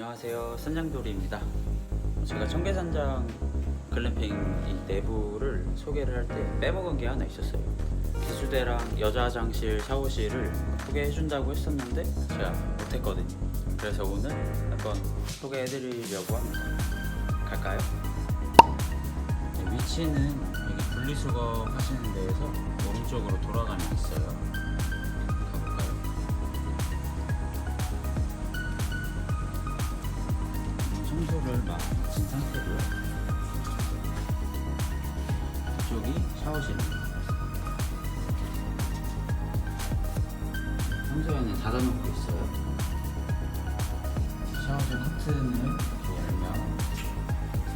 안녕하세요. 선장돌이입니다. 제가 청계산장 글램핑 이 내부를 소개를 할 때 빼먹은 게 하나 있었어요. 기수대랑 여자 화장실 샤워실을 소개해 준다고 했었는데 제가 못했거든요. 그래서 오늘 한번 소개해 드리려고 합니다. 갈까요? 네, 위치는 분리수거 하시는 데에서 청소를 마친 상태고요. 이쪽이 샤워실입니다. 평소에는 닫아놓고 있어요. 샤워실 커튼을 이렇게 열면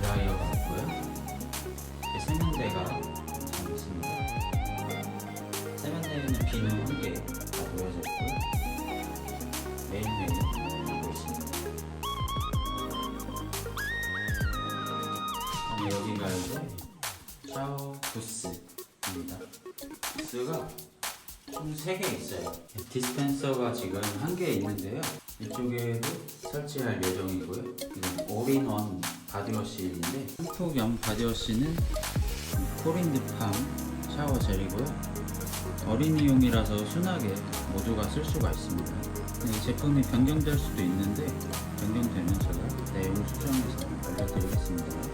드라이어가. 이렇게 세면대가 잘 있습니다. 세면대에는 비누 한개다 놓여져 있고요. 매일매일 그다음에 여기가 이제 샤워 부스입니다. 부스가 총 3개 있어요. 디스펜서가 지금 한 개 있는데요. 이쪽에도 설치할 예정이고요. 이건 올인원 바디워시인데 겸 바디워시는 코린드팜 샤워 젤이고요. 어린이용이라서 순하게 모두가 쓸 수가 있습니다. 이 제품이 변경될 수도 있는데 변경되면 제가 내용을 수정해서 알려드리겠습니다.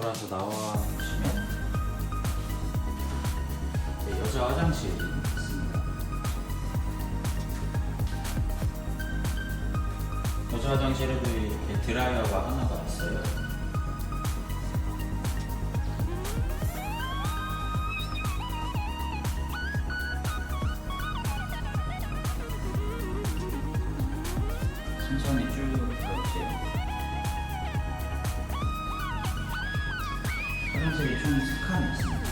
돌아서 나와 보시면 네, 여자 화장실이 있습니다. 여자 화장실에도 이렇게 드라이어가 하나가 있어요. 천천히 쭉 이렇게 화장실이 총 3칸 있습니다.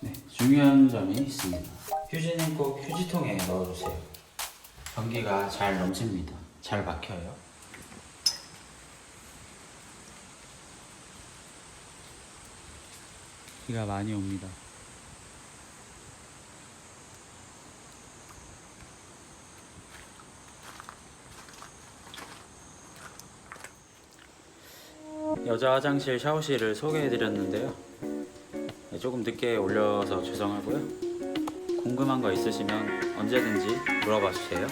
네, 중요한 점이 있습니다. 휴지는 꼭 휴지통에 넣어주세요. 전기가 잘 넘칩니다. 잘 막혀요. 비가 많이 옵니다. 여자 화장실 샤워실을 소개해드렸는데요. 네, 조금 늦게 올려서 죄송하고요. 궁금한 거 있으시면 언제든지 물어봐 주세요.